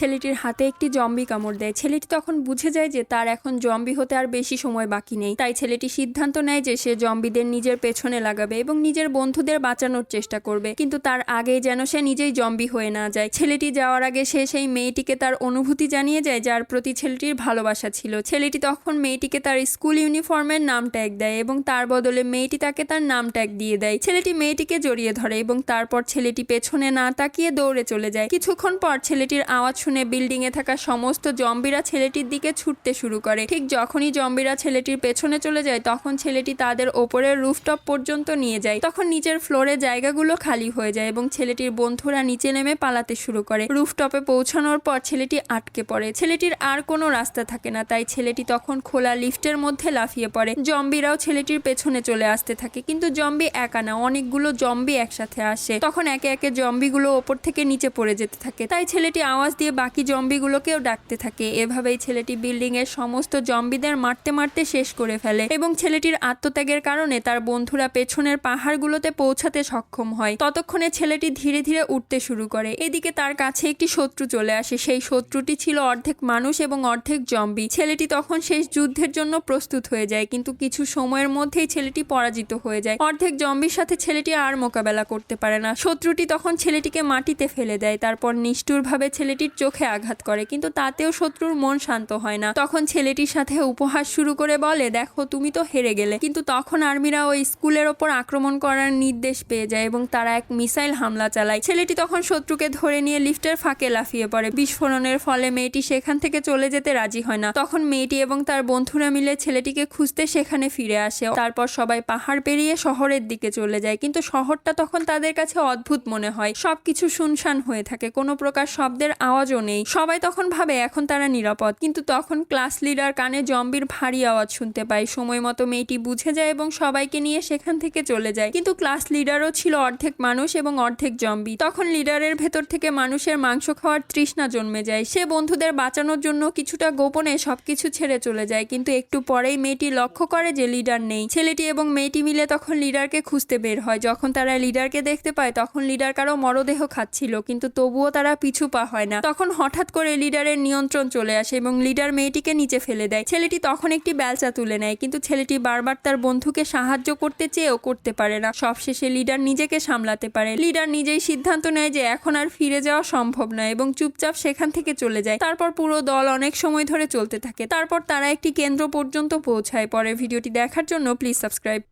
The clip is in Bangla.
ছেলেটির হাতে একটি জম্বি কামড় দেয়। ছেলেটি তখন বুঝে যায় যে তার এখন জম্বি হতে আর বেশি সময় বাকি নেই। তাই ছেলেটি সিদ্ধান্ত নেয় যে সে জম্বিদের নিজের পেছনে লাগাবে এবং নিজের বন্ধুদের বাঁচানোর চেষ্টা করবে। কিন্তু তার আগে যেন সে নিজেই জম্বি হয়ে না যায়। ছেলেটি যাওয়ার আগে সে সেই মেয়েটিকে তার অনুভূতি জানিয়ে যায় যার প্রতি ছেলেটির ভালোবাসা ছিল। ছেলেটি তখন মেয়েটিকে তার স্কুল ইউনিফর্মের নাম ট্যাগ দেয় এবং তার বদলে মেয়েটি তাকে তার নাম ট্যাগ দিয়ে দেয়। ছেলেটি মেয়েটিকে জড়িয়ে ধরে এবং তারপর ছেলেটি পেছনে না তাকিয়ে দৌড়ে চলে যায়। কিছুক্ষণ পর ছেলেটির আওয়াজ শুনে বিল্ডিং এ থাকা সমস্ত জম্বিরা ছেলেটির দিকে ছুটতে শুরু করে। ঠিক যখনই জম্বিরা ছেলেটির পেছনে চলে যায়, তখন ছেলেটি তাদের ওপরের রুফটপ পর্যন্ত নিয়ে যায়। তখন নিচের ফ্লোরে জায়গাগুলো খালি হয়ে যায় এবং ছেলেটির বন্ধুরা নিচে নেমে পালাতে শুরু করে। রুফটপে পৌঁছানোর পর ছেলেটি আটকে পড়ে। ছেলেটির আর কোনো রাস্তা থাকে না, তাই ছেলেটি তখন খোলা লিফটের মধ্যে লাফিয়ে পড়ে। জম্বিরাও ছেলেটির পেছনে চলে আসতে থাকে, কিন্তু জম্বি একা না, অনেকগুলো জম্বি একসাথে আসে। তখন একে একে জম্বিগুলো ওপর থেকে নিচে পড়ে যেতে থাকে, তাই ছেলেটি আওয়াজ দিয়ে বাকি জম্বিগুলোকেও ডাকতে থাকে। এভাবেই ছেলেটি বিল্ডিং এর সমস্ত জম্বিদের মারতে মারতে শেষ করে ফেলে এবং ছেলেটির আত্মত্যাগের কারণে তার বন্ধুরা পেছনের পাহাড়গুলোতে পৌঁছাতে সক্ষম হয়। ততক্ষণে ছেলেটি ধীরে ধীরে উঠতে শুরু করে। এদিকে তার কাছে একটি শত্রু চলে আসে। সেই শত্রুটি ছিল অর্ধেক মানুষ এবং অর্ধেক জম্বি। ছেলেটি তখন শেষ যুদ্ধের জন্য প্রস্তুত হয়ে যায়, কিন্তু কিছু সময়ের মধ্যেই ছেলেটি পরাজিত হয়ে যায়। অর্ধেক জম্বির সাথে ছেলেটি আর মোকাবেলা করতে পারে না। শত্রুটি তখন ছেলেটিকে মাটিতে ফেলে দেয়। তারপর নিষ্ঠুরভাবে ছেলেটির চোখে আঘাত করে, কিন্তু তাতেও শত্রুর মন শান্ত হয় না। তখন ছেলেটির সাথে উপহাস শুরু করে বলে, দেখো, তুমি তো হেরে গেলে। কিন্তু তখন আর্মিরা ওই স্কুলের ওপর আক্রমণ করার নির্দেশ পেয়ে যায় এবং তারা এক মিসাইল হামলা চালায়। ছেলেটি তখন শত্রুকে ধরে নিয়ে লিফটের ফাঁকে লাফিয়ে পড়ে। বিস্ফোরণের ফলে মেয়েটি সেখান থেকে চলে যেতে রাজি হয় না। তখন মেয়েটি এবং তার বন্ধুরা মিলে ছেলেটিকে খুঁজতে সেখানে ফিরে আসে। তারপর সবাই পাহাড় পেরিয়ে শহরের দিকে চলে যায়, কিন্তু শহরটা তখন তাদের কাছে অদ্ভুত মনে হয়। সবকিছু শুনশান হয়ে থাকে। কোনো প্রকার শব্দের আওয়াজও নেই। সবাই তখন ভাবে এখন তারা নিরাপদ। কিন্তু তখন ক্লাস লিডার কানে জম্বির ভারী আওয়াজ শুনতে পায়। সময় মতো মেয়েটি বুঝে যায় এবং সবাইকে নিয়ে সেখান থেকে চলে যায়। কিন্তু ক্লাস লিডারও ছিল অর্ধেক মানুষ এবং অর্ধেক জম্বি। তখন লিডারের ভেতর থেকে মানুষের মাংস খাওয়ার তৃষ্ণা জন্মে যায়। সে বন্ধুদের বাঁচানোর জন্য কিছুটা গোপনে সবকিছু ছেড়ে চলে যায়। কিন্তু একটু পরেই মেয়েটি লক্ষ্য করে যে লিডার নেই। ছেলেটি এবং মেয়েটি মিলে তখন লিডারকে খুঁজতে বের হয়। যখন তারা লিডারকে দেখতে পায়, তখন লিডার কারও মরদেহ খাচ্ছিল। কিন্তু তবুও তারা পিছু পা হয় না। তখন হঠাৎ করে লিডারের নিয়ন্ত্রণ চলে আসে এবং লিডার মেয়েটিকে নিচে ফেলে দেয়। ছেলেটি তখন একটি বেলচা তুলে নেয়, কিন্তু ছেলেটি বারবার তার বন্ধুকে সাহায্য করতে চেয়েও করতে পারে না। সবশেষে লিডার নিজেকে সামলাতে পারে। লিডার নিজেই সিদ্ধান্ত নেয় যে এখন আর ফিরে যাওয়া সম্ভব নয় এবং চুপচাপ সেখান থেকে চলে যায়। তারপর পুরো দল অনেক সময় ধরে চলতে থাকে। তারপর তারা একটি কেন্দ্র পর্যন্ত পৌঁছায়। পরে ভিডিওটি দেখার জন্য প্লিজ সাবস্ক্রাইব।